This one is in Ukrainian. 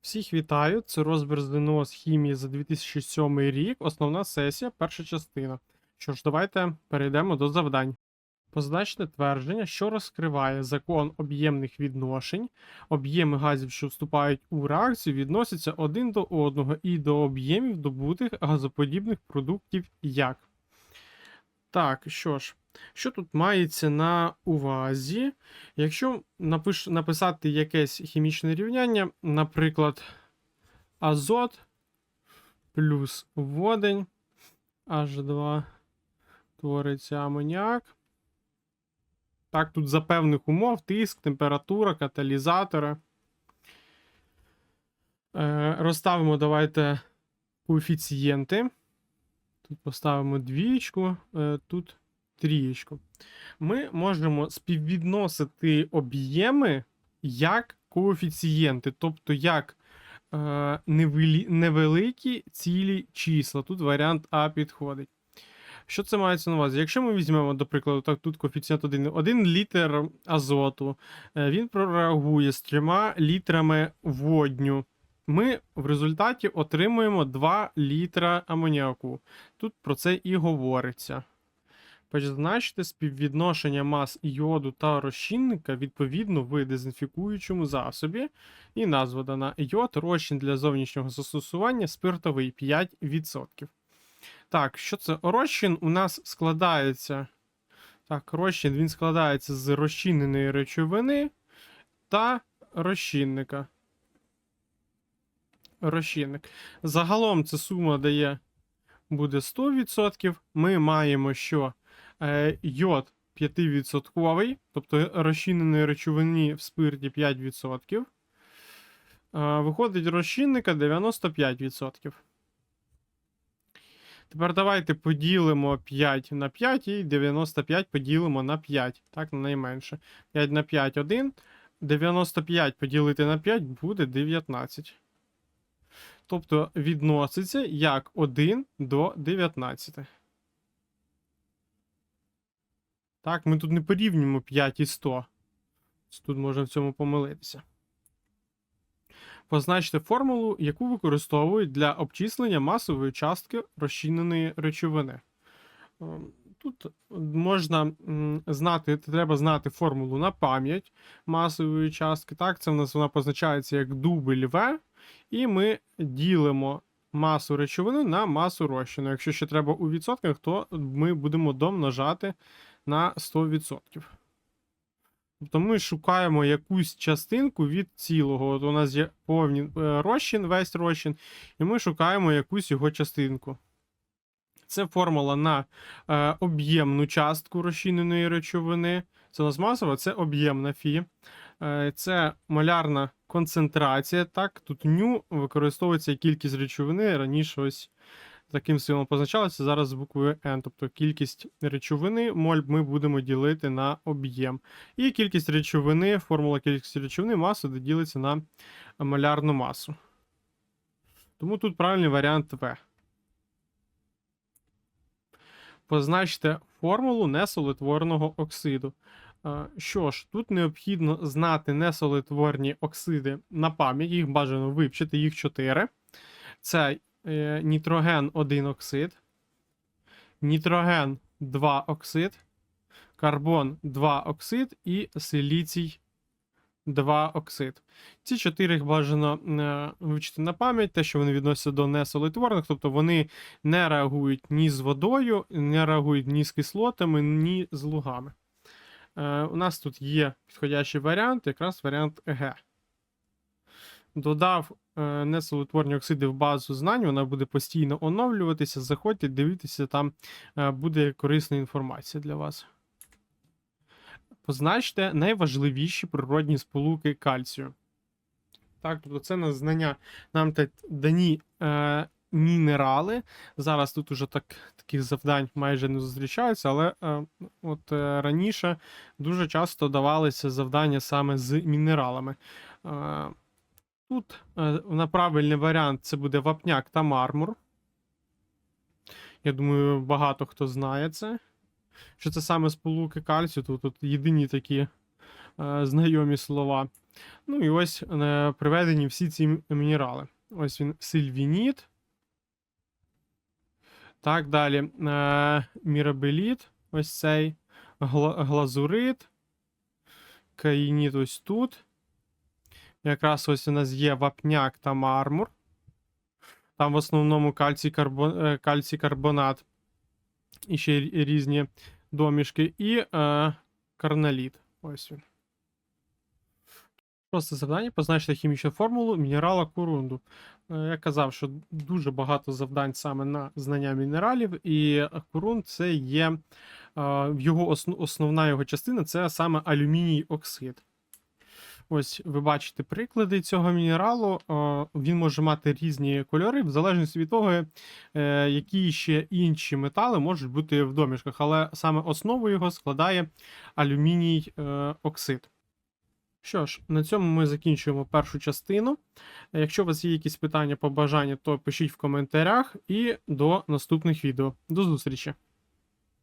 Всіх вітаю! Це розбір ЗНО з хімії за 2007 рік, основна сесія, перша частина. Що ж, давайте перейдемо до завдань. Позначне твердження, що розкриває закон об'ємних відношень. Об'єми газів, що вступають у реакцію, відносяться один до одного і до об'ємів добутих газоподібних продуктів як. Так, що ж, що тут мається на увазі? Якщо напиш, написати якесь хімічне рівняння, наприклад, азот плюс водень, H2 твориться амоніак. Так, тут за певних умов тиск, температура, каталізатори. Е, розставимо давайте коефіцієнти. Тут поставимо двічку, е, тут трієчку. Ми можемо співвідносити об'єми як коефіцієнти, тобто як е, невеликі цілі числа. Тут варіант А підходить. Що це мається на увазі? Якщо ми візьмемо, до прикладу, так, тут коефіцієнт 1, 1 літр азоту, е, він прореагує з 3 літрами водню. Ми в результаті отримуємо 2 літра амоніаку. Тут про це і говориться. Позначте співвідношення мас йоду та розчинника відповідно в дезінфікуючому засобі. І назва дана йод, розчин для зовнішнього застосування, спиртовий 5%. Так, що це? Розчин у нас складається. Так, розчин він складається з розчиненої речовини та розчинника. Розчинник. Загалом ця сума дає буде 100%. Ми маємо, що е, йод 5%, тобто розчиненої речовини в спирті 5%. Е, виходить розчинника 95%. Тепер давайте поділимо 5 на 5 і 95 поділимо на 5. Так, на найменше. 5 на 5 1. 95 поділити на 5 буде 19. Тобто відноситься як 1 до 19. Так, ми тут не порівнюємо 5 і 100. Тут можна в цьому помилитися. Позначте формулу, яку використовують для обчислення масової частки розчиненої речовини. Тут можна знати, треба знати формулу на пам'ять масової частки. Так, це в нас вона позначається як дубль В. І ми ділимо масу речовини на масу розчину. Якщо ще треба у відсотках, то ми будемо домножати на 100%. Тобто ми шукаємо якусь частинку від цілого. От у нас є повний е, розчин, весь розчин, і ми шукаємо якусь його частинку. Це формула на е, об'ємну частку розчиненої речовини. Це у нас масова, це об'ємна фі. Е, це молярна концентрація. Так, тут ню використовується кількість речовини. Раніше ось таким символом позначалося, зараз з буквою N. Тобто кількість речовини моль ми будемо ділити на об'єм. І кількість речовини, формула кількості речовини масу ділиться на молярну масу. Тому тут правильний варіант В. Позначте формулу несолитворного оксиду. Е, Що ж, тут необхідно знати несолитворні оксиди на пам'ять, їх бажано вивчити, їх 4. Це е, нітроген 1 оксид, нітроген 2 оксид, карбон 2 оксид і силіцій 2 оксид. Ці чотири їх бажано е, вивчити на пам'ять, те, що вони відносяться до несолитворних, тобто вони не реагують ні з водою, не реагують ні з кислотами, ні з лугами. Е, у нас тут є підходящий варіант, якраз варіант Г. Додав е, несолитворні оксиди в базу знань, вона буде постійно оновлюватися. Заходьте, дивіться, там буде корисна інформація для вас. Позначте найважливіші природні сполуки кальцію. Так, тобто це на знання нам дані е, мінерали. Зараз тут уже так, таких завдань майже не зустрічаються, але е, от е, раніше дуже часто давалися завдання саме з мінералами. Е, тут е, на правильний варіант це буде вапняк та мармур. Я думаю, багато хто знає це. Що це саме сполуки кальцію, тут, тут єдині такі е, знайомі слова. Ну і ось е, приведені всі ці мінерали. Ось він сильвініт. Так, далі. Е, мірабеліт, ось цей. Гла- глазурит. Каїніт ось тут. Якраз ось у нас є вапняк та мармур. Там в основному кальцій, карбон, е, кальцій карбонат. І ще різні домішки. І е, карналіт. Ось. Просто завдання позначити хімічну формулу мінерала корунду. Е, Я казав, що дуже багато завдань саме на знання мінералів, і корунд це є е, його основна його частина це саме алюміній оксид. Ось ви бачите приклади цього мінералу. Е, Він може мати різні кольори, в залежності від того, е, які ще інші метали можуть бути в домішках, але саме основу його складає алюміній е, оксид. Що ж, на цьому ми закінчуємо першу частину. Якщо у вас є якісь питання, побажання, то пишіть в коментарях і до наступних відео. До зустрічі!